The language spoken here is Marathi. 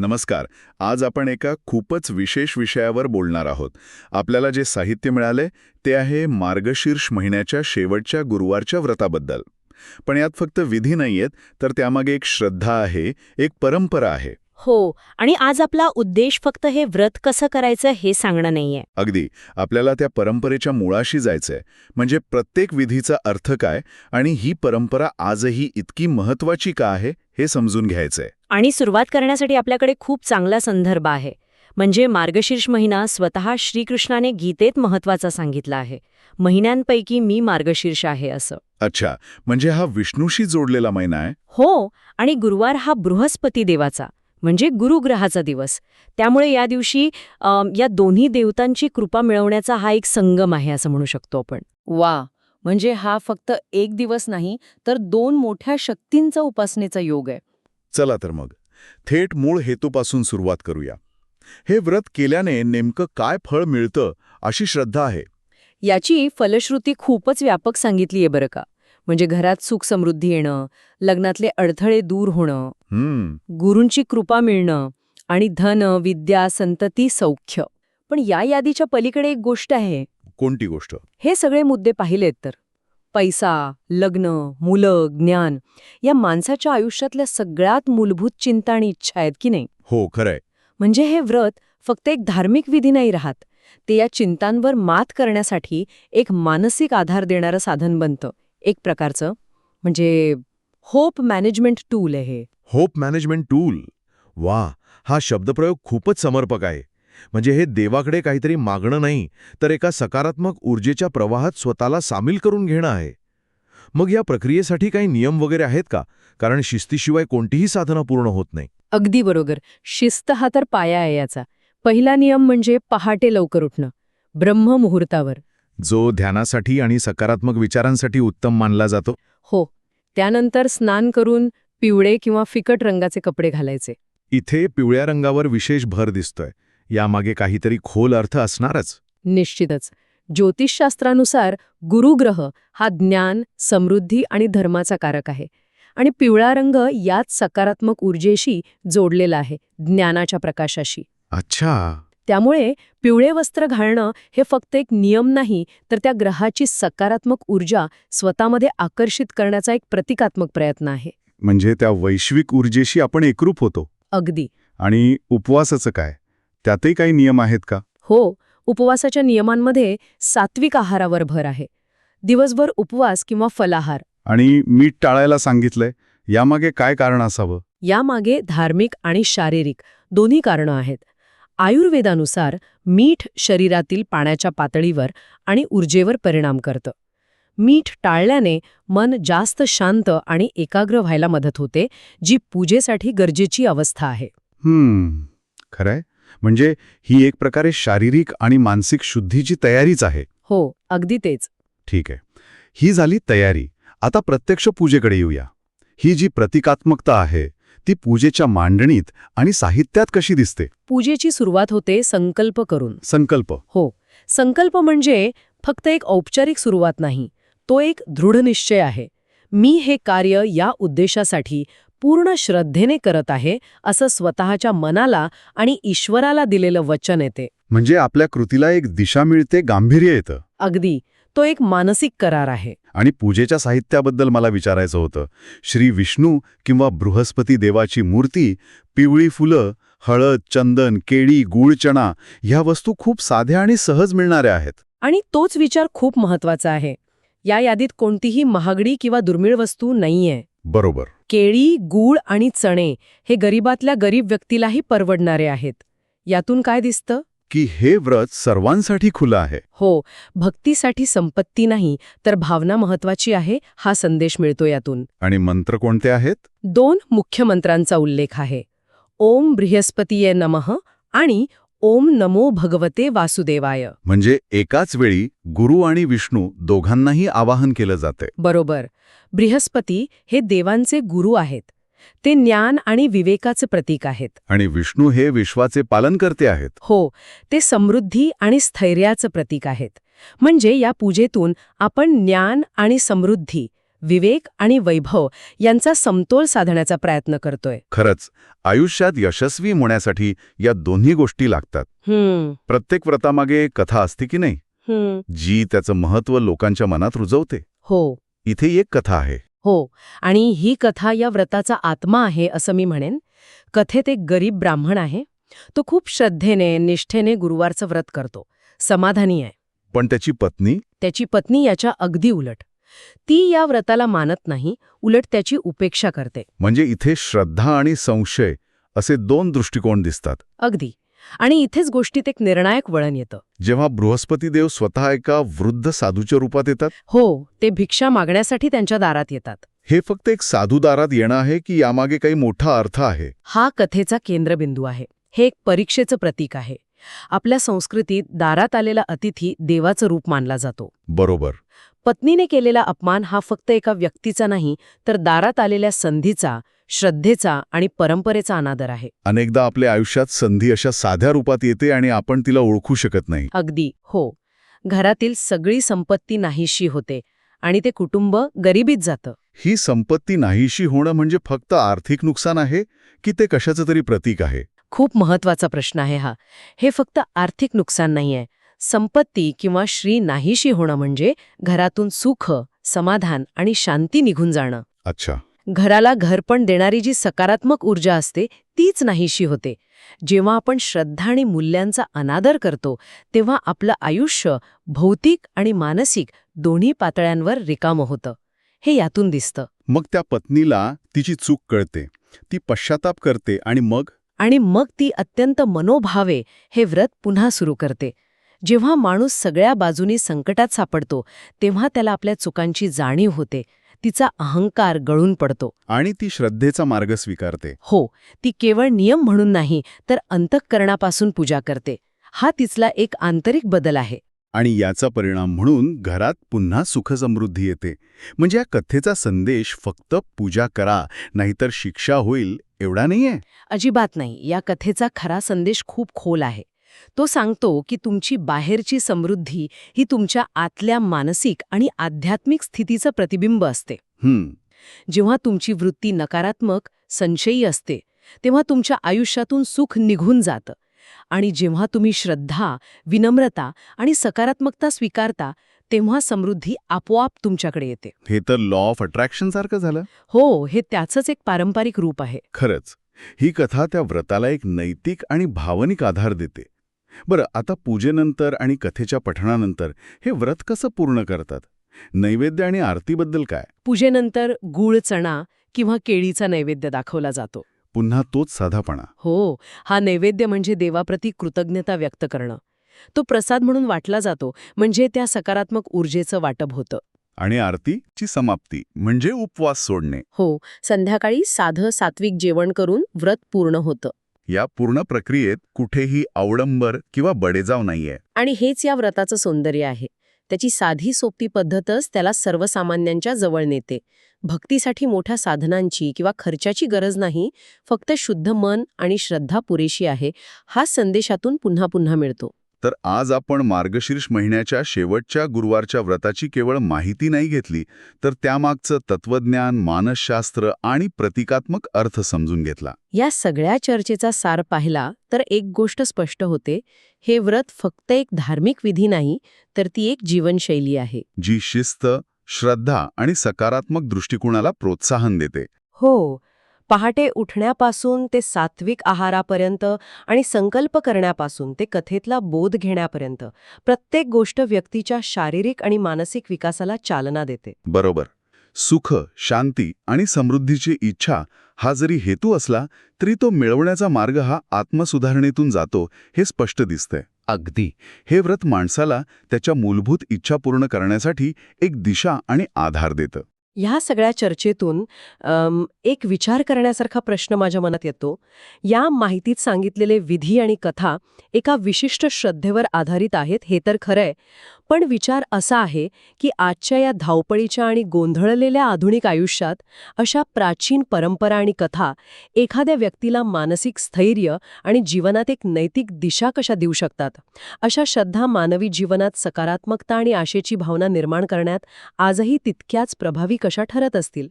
नमस्कार. आज आपण एका खूपच विशेष विषयावर बोलणार आहोत. आपल्याला जे साहित्य मिळाले ते आहे मार्गशीर्ष महिन्याच्या शेवटच्या गुरुवारच्या व्रताबद्दल. पण यात फक्त विधी नाहीयेत तर त्यामागे एक श्रद्धा आहे एक परंपरा आहे. हो आणि आज आपला उद्देश फक्त हे व्रत कसं करायचं हे सांगणं नाहीये. अगदी. आपल्याला त्या परंपरेच्या मुळाशी जायचंय. म्हणजे प्रत्येक विधीचा अर्थ काय आणि ही परंपरा आजही इतकी महत्वाची का आहे हे समजून घ्यायचंय. आणि सुरुवात करण्यासाठी आपल्याकडे खूप चांगला संदर्भ आहे. म्हणजे मार्गशीर्ष महिना स्वतः श्रीकृष्णाने गीतेत महत्त्वाचा सांगितला आहे. महिन्यांपैकी मी मार्गशीर्ष आहे असं. अच्छा. म्हणजे हा विष्णूशी जोडलेला महिना आहे? हो आणि गुरुवार हा बृहस्पती देवाचा. म्हणजे गुरुग्रहाचा दिवस. त्यामुळे या दिवशी या दोन्ही देवतांची कृपा मिळवण्याचा हा एक संगम आहे असं म्हणू शकतो आपण. वा म्हणजे हा फक्त एक दिवस नाही तर दोन मोठ्या शक्तींचा उपासनेचा योग आहे. चला तर मग थेट मूळ हेतूपासून सुरुवात करूया. हे व्रत केल्याने नेमकं काय फळ मिळतं अशी श्रद्धा आहे. याची फलश्रुती खूपच व्यापक सांगितली आहे बरं का. म्हणजे घरात सुख समृद्धी येणं लग्नातले अडथळे दूर होणं गुरूंची कृपा मिळणं आणि धन विद्या संतती सौख्य. पण या यादीच्या पलीकडे एक गोष्ट आहे. कोणती गोष्ट? हे सगळे मुद्दे पाहिलेत तर. पैसा लग्न मुलं ज्ञान या माणसाच्या आयुष्यातल्या सगळ्यात मूलभूत चिंता आणि इच्छा आहेत की नाही? हो खरंय. म्हणजे हे व्रत फक्त एक धार्मिक विधी नाही राहत. ते या चिंतांवर मात करण्यासाठी एक मानसिक आधार देणारं साधन बनतं. एक प्रकारचं म्हणजे होप मॅनेजमेंट टूल आहे हे. होप मॅनेजमेंट टूल? वा हा शब्दप्रयोग खूपच समर्पक आहे. म्हणजे हे देवाकडे काहीतरी मागणं नाही तर एका सकारात्मक ऊर्जेच्या प्रवाहात स्वतःला सामील करून घेणं आहे. मग या प्रक्रियेसाठी काही नियम वगैरे आहेत का? कारण शिस्तीशिवाय कोणतीही साधना पूर्ण होत नाही. अगदी बरोबर. शिस्त हा तर पाया आहे याचा. पहिला नियम म्हणजे पहाटे लवकर उठणं. ब्रह्ममुहूर्तावर जो ध्यानासाठी आणि सकारात्मक विचारांसाठी उत्तम मानला जातो. हो त्यानंतर स्नान करून पिवळे किंवा फिकट रंगाचे कपडे घालायचे. इथे पिवळ्या रंगावर विशेष भर दिसतोय. यामागे काहीतरी खोल अर्थ असणारच. निश्चितच. ज्योतिषशास्त्रानुसार गुरुग्रह हा ज्ञान समृद्धी आणि धर्माचा कारक आहे. आणि पिवळा रंग यात सकारात्मक ऊर्जेशी जोडलेला आहे ज्ञानाच्या प्रकाशाशी. अच्छा. त्यामुळे पिवळे वस्त्र घालणं हे फक्त एक नियम नाही तर त्या ग्रहाची सकारात्मक ऊर्जा स्वतःमध्ये आकर्षित करण्याचा एक प्रतिकात्मक प्रयत्न आहे. म्हणजे त्या वैश्विक ऊर्जेशी आपण एकरूप होतो? अगदी. आणि उपवासाचं काय? त्यातही काही नियम आहेत का? हो उपवासाच्या नियमांमध्ये सात्विक आहारावर भर आहे. दिवसभर उपवास किंवा फलाहार. आणि मीठ टाळायला सांगितलंय यामागे काय कारण असावं? यामागे धार्मिक आणि शारीरिक दोन्ही कारणं आहेत. आयुर्वेदानुसार मीठ शरीरातील पाण्याच्या पातळीवर आणि ऊर्जेवर परिणाम करतं. मीठ टाळल्याने मन जास्त शांत आणि एकाग्र व्हायला मदत होते जी पूजेसाठी गरजेची अवस्था आहे. हम्म खरंय. म्हणजे ही एक प्रकारे शारीरिक आणि मानसिक शुद्धीची तयारीच आहे. हो अगदी तेच. ठीक आहे. ही झाली तयारी. आता प्रत्यक्ष पूजेकडे येऊया. ही जी प्रतिकात्मकता आहे ती पूजेच्या मांडणीत आणि साहित्यात कशी दिसते? पूजेची सुरुवात होते संकल्प करून. संकल्प. हो. संकल्प म्हणजे फक्त एक औपचारिक सुरुवात नाही तो एक दृढ निश्चय आहे. मी हे कार्य या उद्देशासाठी पूर्ण श्रद्धेने करत आहे असं स्वतःच्या मनाला आणि ईश्वराला दिलेलं वचन येते. म्हणजे आपल्या कृतीला एक दिशा मिळते गांभीर्य येतं. अगदी. तो एक मानसिक करार आहे. आणि पूजेच्या साहित्याबद्दल मला विचारायचं होतं. श्री विष्णू किंवा बृहस्पती देवाची मूर्ती पिवळी फुलं हळद चंदन केळी गुळचणा ह्या वस्तू खूप साध्या आणि सहज मिळणाऱ्या आहेत. आणि तोच विचार खूप महत्त्वाचा आहे. या यादीत कोणतीही महागडी किंवा दुर्मिळ वस्तू नाहीये. बरोबर. केळी गूळ आणि चणे हे गरीबातल्या गरीब व्यक्तीलाही परवडणारे आहेत. यातून काय दिसतं? की हे व्रत सर्वांसाठी खुलं आहे. हो भक्तीसाठी संपत्ती नाही तर भावना महत्वाची आहे हा संदेश मिळतो यातून. आणि मंत्र कोणते आहेत? दोन मुख्य मंत्रांचा उल्लेख आहे. ओम बृहस्पतीये नमः आणि ओम नमो भगवते वासुदेवाय. म्हणजे एकाच वेळी गुरु आणि विष्णू दोघांनाही आवाहन केलं जाते. बरोबर. बृहस्पती हे देवांचे गुरु आहेत. ते ज्ञान आणि विवेकाचे प्रतीक आहेत. आणि विष्णू हे विश्वाचे पालन करते आहेत. हो ते समृद्धी आणि स्थैर्याचं प्रतीक आहेत. म्हणजे या पूजेतून आपण ज्ञान आणि समृद्धी विवेक आणि वैभव यांचा समतोल साधण्याचा प्रयत्न करतोय. खरंच आयुष्यात यशस्वी होण्यासाठी या दोन्ही गोष्टी लागतात. प्रत्येक व्रतामागे कथा असते की नाही? जी त्याचं महत्त्व लोकांच्या मनात रुजवते. हो. इथे एक कथा आहे. हो आणि ही कथा या व्रताचा आत्मा आहे असं मी म्हणेन. कथेत एक गरीब ब्राह्मण आहे. तो खूप श्रद्धेने निष्ठेने गुरुवारचं व्रत करतो. समाधानी आहे. पण त्याची पत्नी? त्याची पत्नी याच्या अगदी उलट. ती या व्रताला मानत नाही उलट त्याची उपेक्षा करते. म्हणजे इथे श्रद्धा आणि संशय असे दोन दृष्टिकोन दिसतात. अगदी. आणि इथेच गोष्टीत एक निर्णायक वळण येतं. जेव्हा बृहस्पती देव स्वतः एका वृद्ध साधूच्या रूपात येतात? हो ते भिक्षा मागण्यासाठी त्यांच्या दारात येतात. हे फक्त एक साधू दारात येणं आहे की यामागे काही मोठा अर्थ आहे? हा कथेचा केंद्रबिंदू आहे. हे एक परीक्षेचं प्रतीक आहे. आपल्या संस्कृतीत दारात आलेला अतिथी देवाचं रूप मानला जातो. बरोबर. पत्नीने केलेला अपमान हा फक्त एका व्यक्तीचा नाही तर दारात आलेल्या संधीचा श्रद्धेचा आणि परंपरेचा अनादर आहे. अनेकदा आपल्या आयुष्यात संधी अशा साध्या रूपात येते आणि आपण तिला ओळखू शकत नाही. अगदी हो. घरातील सगळी संपत्ती नाहीशी होते आणि ते कुटुंब गरिबीत जातं. ही संपत्ती नाहीशी होणं म्हणजे फक्त आर्थिक नुकसान आहे की ते कशाचं तरी प्रतीक आहे? खूप महत्त्वाचा प्रश्न आहे हा. हे फक्त आर्थिक नुकसान नाहीये. संपत्ती किंवा श्री नाहीशी होणं म्हणजे घरातून सुख समाधान आणि शांती निघून जाणं. अच्छा. घराला घरपण देणारी जी सकारात्मक ऊर्जा असते तीच नाहीशी होते. जेव्हा आपण श्रद्धा आणि मूल्यांचा अनादर करतो तेव्हा आपलं आयुष्य भौतिक आणि मानसिक दोन्ही पातळ्यांवर रिकामं होतं. हे यातून दिसतं. मग त्या पत्नीला तिची चूक कळते. ती पश्चाताप करते आणि मग? आणि मग ती अत्यंत मनोभावे हे व्रत पुन्हा सुरू करते. जेव्हा माणूस सगळ्या बाजूनी संकटात सापडतो तेव्हा त्याला आपल्या चुकांची जाणीव होते. तिचा अहंकार गळून पडतो. आणि ती श्रद्धेचा मार्ग स्वीकारते. हो ती केवळ नियम म्हणून नाही तर अंतःकरणापासून पूजा करते. हा तिथला एक आंतरिक बदल आहे. आणि याचा परिणाम म्हणून घरात पुन्हा सुखसमृद्धी येते. म्हणजे या कथेचा संदेश फक्त पूजा करा नाहीतर शिक्षा होईल एवढा नाहीये? अजिबात नाही. या कथेचा खरा संदेश खूप खोल आहे. तो सांगतो की तुमची बाहेरची समृद्धी ही तुमच्या आतल्या मानसिक आणि आध्यात्मिक स्थितीचं प्रतिबिंब असते. जेव्हा तुमची वृत्ती नकारात्मक संशयी असते तेव्हा तुमच्या आयुष्यातून सुख निघून जातं. आणि जेव्हा तुम्ही श्रद्धा विनम्रता आणि सकारात्मकता स्वीकारता तेव्हा समृद्धी आपोआप तुमच्याकडे येते. हे तर लॉ ऑफ अट्रॅक्शन सारखं झालं? हो हे त्याचंच एक पारंपरिक रूप आहे. खरंच. ही कथा त्या व्रताला एक नैतिक आणि भावनिक आधार देते. बरं आता पूजेनंतर आणि कथेच्या पठणानंतर हे व्रत कसं पूर्ण करतात? नैवेद्य आणि आरतीबद्दल काय? पूजेनंतर गूळ चणा किंवा केळीचा नैवेद्य दाखवला जातो. पुन्हा तोच साधापणा. हो हा नैवेद्य म्हणजे देवाप्रती कृतज्ञता व्यक्त करणं. तो प्रसाद म्हणून वाटला जातो म्हणजे त्या सकारात्मक ऊर्जेचं वाटप होतं. आणि आरतीची समाप्ती म्हणजे उपवास सोडणे. हो संध्याकाळी साधं सात्विक जेवण करून व्रत पूर्ण होतं. या पूर्ण प्रक्रियेत कुठेही अवडंबर किंवा बडेजाव नाहीये. आणि हेच या व्रताचं सौंदर्य आहे. त्याची साधी सोपी पद्धतच त्याला सर्वसामान्यांच्या जवळ नेते. भक्तीसाठी मोठ्या साधनांची किंवा खर्चाची गरज नाही फक्त शुद्ध मन आणि श्रद्धा पुरेशी आहे हा संदेशातून पुन्हा पुन्हा मिळतो. तर आज आपण मार्गशीर्ष महिन्याच्या शेवटच्या गुरुवारच्या व्रताची केवळ माहिती नाही घेतली तर त्यामागचं तत्वज्ञान मानसशास्त्र आणि प्रतिकात्मक अर्थ समजून घेतला. या सगळ्या चर्चेचा सार पाहिला तर एक गोष्ट स्पष्ट होते हे व्रत फक्त एक धार्मिक विधी नाही तर ती एक जीवनशैली आहे. जी शिस्त श्रद्धा आणि सकारात्मक दृष्टिकोनाला प्रोत्साहन देते. हो पहाटे उठण्यापासून ते सात्विक आहारापर्यंत आणि संकल्प करण्यापासून ते कथेतला बोध घेण्यापर्यंत प्रत्येक गोष्ट व्यक्तीच्या शारीरिक आणि मानसिक विकासाला चालना देते. बरोबर. सुख शांती आणि समृद्धीची इच्छा हा जरी हेतू असला तरी तो मिळवण्याचा मार्ग हा आत्मसुधारणेतून जातो हे स्पष्ट दिसतंय. अगदी. हे व्रत माणसाला त्याच्या मूलभूत इच्छा पूर्ण करण्यासाठी एक दिशा आणि आधार देतं. ह्या सगळ्या चर्चेतून एक विचार करण्यासारखा प्रश्न माझ्या मनात येतो. या माहितीत सांगितलेले विधी आणि कथा एका विशिष्ट श्रद्धेवर आधारित आहेत हे तर खरंय पण विचार असा आहे की आजच्या या धावपळीच्या आणि गोंधळलेल्या आधुनिक आयुष्यात अशा प्राचीन परंपरा आणि कथा एखाद्या व्यक्तीला मानसिक स्थैर्य आणि जीवनात एक नैतिक दिशा कशा देऊ शकतात? अशा श्रद्धा मानवी जीवनात सकारात्मकता आणि आशेची भावना निर्माण करण्यात आजही तितक्याच प्रभावी कशा ठरत असतील?